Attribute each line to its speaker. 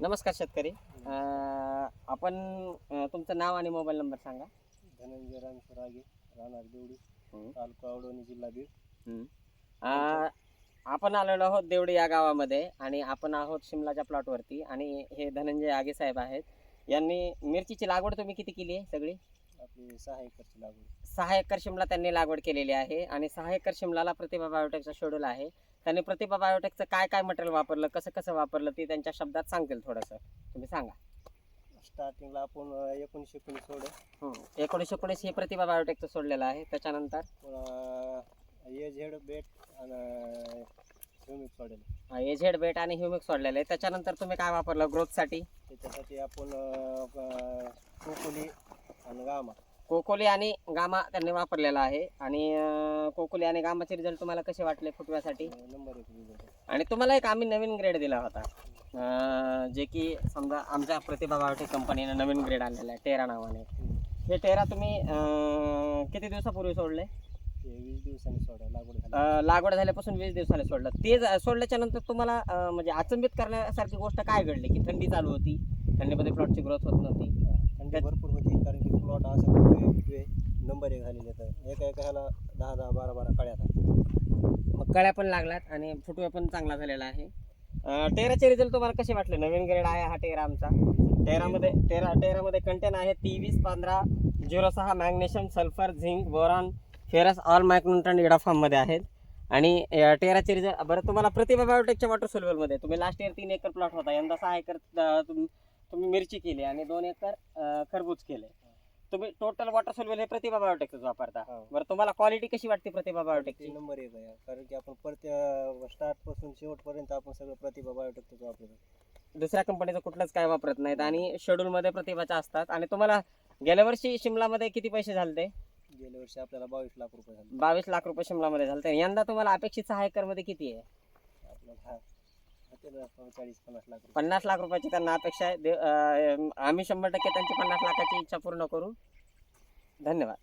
Speaker 1: नमस्कार शेतकरी. अं, आपण अं, तुमचं नाव आणि मोबाईल नंबर सांगा.
Speaker 2: धनंजय रामसर रागे राहणार देवडी
Speaker 1: हम्म.
Speaker 2: तालुका अडवणी जिल्हा बीड.
Speaker 1: अं, आपण आलेलो आहोत देवडी या गावामध्ये आणि आपण आहोत शिमलाच्या प्लॉटवरती आणि हे धनंजय आगे साहेब आहेत. यांनी मिरचीची लागवड तुम्ही किती केली आहे सगळी?
Speaker 2: आपली सहा एकरची लागवड.
Speaker 1: सहा एकर शिमला त्यांनी लागवड केलेली आहे आणि सहा एकर शिमलाला प्रतिभा बायोटेकचा शेड्यूल आहे. त्यांनी प्रतिभा बायोटेकचं काय काय मटेरियल वापरलं कसं कसं वापरलं ते त्यांच्या शब्दात सांगतील थोडंसं. तुम्ही सांगा.
Speaker 2: स्टार्टिंगला आपण अं, एकोणीसशे एकोणीस सोड.
Speaker 1: एकोणीसशे एकोणीस हे प्रतिभा बायोटेकचं सोडलेलं आहे. त्याच्यानंतर?
Speaker 2: पुन्हा ए झेड बेट आणि ह्युमिक सोडेल
Speaker 1: एझेड बेट आणि ह्युमिक सोडलेलं आहे. त्याच्यानंतर तुम्ही काय वापरलं ग्रोथसाठी
Speaker 2: त्याच्यासाठी आपण कोकोली आणि गामा.
Speaker 1: कोकोली आणि गामा त्यांनी वापरलेला आहे. आणि अं, कोकोली आणि गामाचे रिझल्ट तुम्हाला कसे वाटले फुटव्यासाठी?
Speaker 2: नंबर एक result.
Speaker 1: आणि तुम्हाला एक आम्ही नवीन ग्रेड दिला होता. अं, जे की समजा आमच्या प्रतिभा बायोटेक कंपनीने नवीन ग्रेड आणलेला आहे टेरा नावाने.
Speaker 2: हम्म.
Speaker 1: हे टेरा तुम्ही अं, किती दिवसापूर्वी सोडले?
Speaker 2: वीस दिवसांनी सोडा लागवड झाली.
Speaker 1: अं, लागवड झाल्यापासून वीस दिवसाला सोडलं. ते ज- सोडल्याच्या नंतर तुम्हाला अं, म्हणजे अचंबित करण्यासारखी गोष्ट काय घडली? की थंडी चालू होती थंडीमध्ये प्लॉटची ग्रोथ होत नव्हती.
Speaker 2: भरपूर होती कारण की प्लॉट असा फुटवे फुटवे नंबर एक झालेले तर एका एका ह्याला दहा दहा बारा बारा कळ्या आता.
Speaker 1: मग कळ्या पण लागल्यात आणि फुटवे पण चांगला झालेला आहे. टेराचे रिझल्ट तुम्हाला कसे वाटले? नवीन ग्रेड आहे हा टेरा आमचा टेरामध्ये टेरा टेरामध्ये कंटेन आहे तेवीस पंधरा झिरो सहा magnesium sulphur zinc boron ferrous all micronutrient इडाफॉर्ममध्ये आहेत. आणि टेराचे रिझल्ट बरं तुम्हाला प्रतिभा बायोटेकच्या वॉटर सोल्युबलमध्ये तुम्ही लास्ट इयर तीन एकर प्लॉट होता. यंदा सहा एकर अं, तुम- तुम्ही मिरची केली आणि दोन एकर अं, खरबूज केले. तुम्ही टोटल वॉटर सोल्युबल हे प्रतिभा बायोटेकच वापरता.
Speaker 2: हा.
Speaker 1: बरं तुम्हाला क्वालिटी कशी वाटते प्रतिभा बायोटेकची
Speaker 2: ते नंबर एक आहे कारण की आपण परत स्टार्टपासून शेवटपर्यंत आपण सगळं प्रतिभा बायोटेकच वापरतो.
Speaker 1: दुसऱ्या कंपनीचं कुठलंच काय वापरत नाहीत आणि शेड्यूल मध्ये प्रतिभाच्या असतात. आणि तुम्हाला गेल्या वर्षी शिमलामध्ये किती पैसे झाले
Speaker 2: गेल्या वर्षी आपल्याला बावीस लाख रुपये झाले.
Speaker 1: बावीस लाख रुपये शिमलामध्ये झाले यंदा तुम्हाला अपेक्षित सहा एकरमध्ये किती आहे?
Speaker 2: आपल्याला पन्नास लाख
Speaker 1: रुपयाची त्यांना अपेक्षा आहे. दे- आम्ही शंभर टक्के त्यांची पन्नास लाखाची इच्छा पूर्ण करू. धन्यवाद.